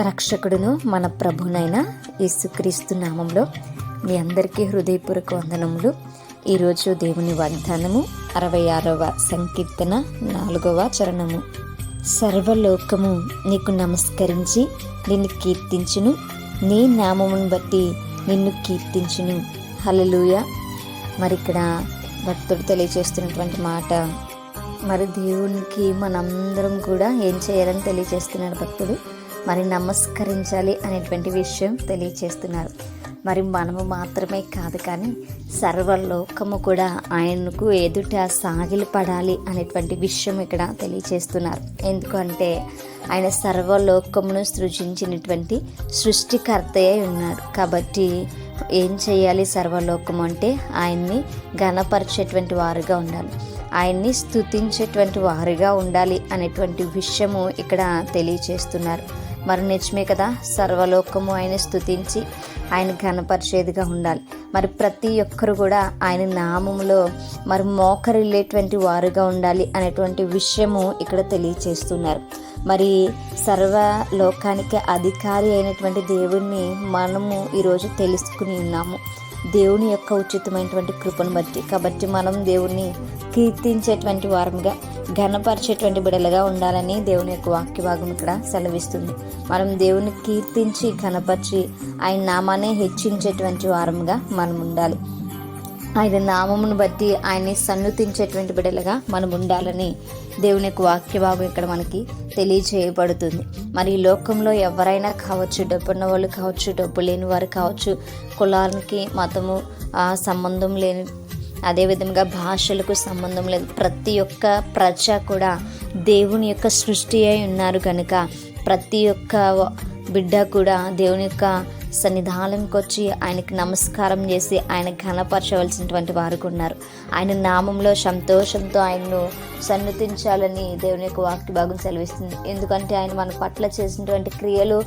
రక్షకుడును మన ప్రభునైన యేసుక్రీస్తు నామంలో మీ అందరికీ హృదయపూర్వక వందనములు. ఈరోజు దేవుని వాగ్దానము అరవై ఆరవ సంకీర్తన నాలుగవ చరణము. సర్వలోకము నీకు నమస్కరించి నిన్ను కీర్తించును. నీ నామమును బట్టి నిన్ను కీర్తించును. హలలుయ మరి ఇక్కడ భక్తుడు తెలియజేస్తున్నటువంటి మాట. మరి దేవునికి మనందరం కూడా ఏం చేయాలని తెలియజేస్తున్నాడు భక్తుడు? మరి నమస్కరించాలి అనేటువంటి విషయం తెలియజేస్తున్నారు మరి మనము మాత్రమే కాదు కానీ సర్వలోకము కూడా ఆయనకు ఎదుట సాగిలి పడాలి అనేటువంటి విషయం ఇక్కడ తెలియజేస్తున్నారు ఎందుకంటే ఆయన సర్వలోకమును సృజించినటువంటి సృష్టికర్తయే ఉన్నాడు కాబట్టి ఏం చేయాలి సర్వలోకం అంటే ఆయన్ని ఘనపరిచేటువంటి వారుగా ఉండాలి. ఆయన్ని స్థుతించేటువంటి వారుగా ఉండాలి అనేటువంటి విషయము ఇక్కడ తెలియచేస్తున్నారు. మరి నిజమే కదా. సర్వలోకము ఆయన స్థుతించి ఆయన ఘనపరిచేదిగా ఉండాలి. మరి ప్రతి ఒక్కరు కూడా ఆయన నామములో మరి మోకరిల్లేటువంటి వారుగా ఉండాలి అనేటువంటి విషయము ఇక్కడ తెలియచేస్తున్నారు. మరి సర్వ లోకానికి అధికారి అయినటువంటి దేవుణ్ణి మనము ఈరోజు తెలుసుకుని ఉన్నాము. దేవుని యొక్క ఉచితమైనటువంటి కృపను బట్టి. కాబట్టి మనం దేవుణ్ణి కీర్తించేటువంటి వారంగా ఘనపరిచేటువంటి బిడలుగా ఉండాలని దేవుని యొక్క వాక్య భాగం ఇక్కడ సెలవిస్తుంది. మనం దేవుని కీర్తించి ఘనపరిచి ఆయన నామాన్ని హెచ్చించేటువంటి వారంగా మనం ఉండాలి. ఆయన నామమును బట్టి ఆయన్ని సన్నుతించేటువంటి బిడ్డలుగా మనం ఉండాలని దేవుని యొక్క వాక్య భాగం ఇక్కడ మనకి తెలియజేయబడుతుంది. మరి ఈ లోకంలో ఎవరైనా కావచ్చు డబ్బున్న వాళ్ళు కావచ్చు డబ్బు లేని వారు కావచ్చు కులానికి మతము ఆ సంబంధం లేని అదేవిధంగా భాషలకు సంబంధం లేదు ప్రతి ఒక్క ప్రజ కూడా దేవుని యొక్క సృష్టి అయి ఉన్నారు కనుక ప్రతి ఒక్క బిడ్డ కూడా దేవుని యొక్క సన్నిధానంకి వచ్చి నమస్కారం చేసి ఆయన ఘనపరచవలసినటువంటి వారు ఉన్నారు ఆయన నామంలో సంతోషంతో ఆయన్ను సన్నతించాలని దేవుని యొక్క వాక్య భాగం సెలవిస్తుంది. ఎందుకంటే ఆయన మన పట్ల చేసినటువంటి క్రియలు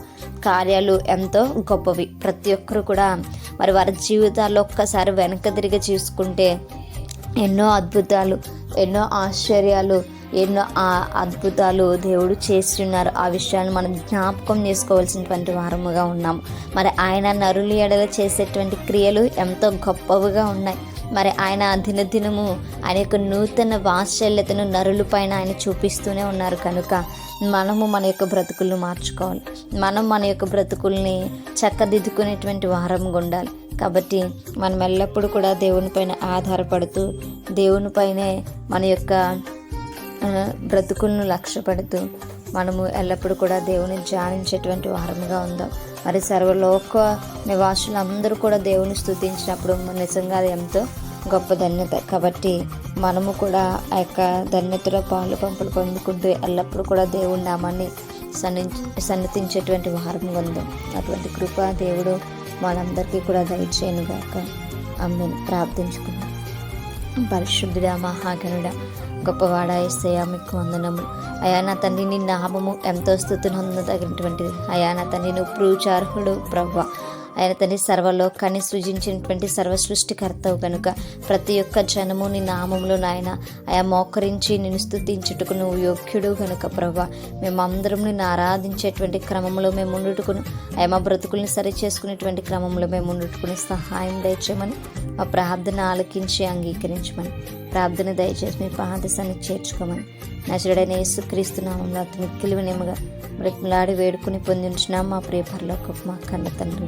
కార్యాలు ఎంతో గొప్పవి. ప్రతి ఒక్కరు కూడా మరి వారి జీవితాల్లో ఒక్కసారి వెనక తిరిగి చూసుకుంటే ఎన్నో అద్భుతాలు ఎన్నో ఆశ్చర్యాలు ఎన్నో అద్భుతాలు దేవుడు చేస్తున్నారు. ఆ విషయాన్ని మనం జ్ఞాపకం చేసుకోవాల్సినటువంటి వారముగా ఉన్నాం. మరి ఆయన నరులు ఎడల చేసేటువంటి క్రియలు ఎంతో గొప్పవిగా ఉన్నాయి. మరి ఆయన దినదినము ఆయన యొక్క నూతన వాత్సల్యతను నరుల పైన ఆయన చూపిస్తూనే ఉన్నారు కనుక మనము మన యొక్క బ్రతుకులను మార్చుకోవాలి. మనం మన యొక్క బ్రతుకుల్ని చక్కదిద్దుకునేటువంటి వారంగా ఉండాలి. కాబట్టి మనం ఎల్లప్పుడూ కూడా దేవునిపైన ఆధారపడుతూ దేవునిపైనే మన యొక్క బ్రతుకులను లక్ష్యపెడుతూ మనము ఎల్లప్పుడూ కూడా దేవుని ధ్యానించేటువంటి వారముగా ఉందాం. మరి సర్వలోక నివాసులందరూ కూడా దేవుని స్థుతించినప్పుడు నిజంగా అది ఎంతో గొప్ప ధన్యత. కాబట్టి మనము కూడా ఆ యొక్క ధన్యతలో పాలు పంపులు పొందుకుంటూ ఎల్లప్పుడూ కూడా దేవుడి నామాన్ని సన్ని సన్నతించేటువంటి వారము ఉందాం. అటువంటి కృప దేవుడు మనందరికీ కూడా దయచేయను గాక అమ్మని ప్రార్థించుకుందాం. పరిశుద్ధుడా మహాగణుడ గొప్పవాడ ఏసయ్యా మీకు వందనము అయా నా తండ్రి నీ నామము ఎంతో స్థుతిని తగినటువంటిది అయా నా తండ్రి నువ్వు ప్రూచార్హుడు ప్రవ్వ. ఆయన తండ్రి సర్వలోకాన్ని సృజించినటువంటి సర్వ సృష్టికర్తవు కనుక. ప్రతి ఒక్క జనము నీ నామంలో నాయన ఆయా మోకరించి నిన్ను స్థుతించుటకు నువ్వు యోగ్యుడు కనుక ప్రభా. మేమందరం నిన్ను ఆరాధించేటువంటి క్రమంలో మేము ఉండుటకును ఆయా మా బ్రతుకుల్ని సరి చేసుకునేటువంటి క్రమంలో మేము ఉండుటకుని సహాయం దయచేయమని మా ప్రార్థన ఆలకించి అంగీకరించమని ప్రార్థన దయచేసి మీ పాదశాన్ని చేర్చుకోమని. నచడైన యేసుక్రీస్తు నామంలో అతను కిలువనేముగా బ్రతిమలాడి వేడుకుని పొందించిన మా ప్రియపరలోకి మా కన్న తండ్రి.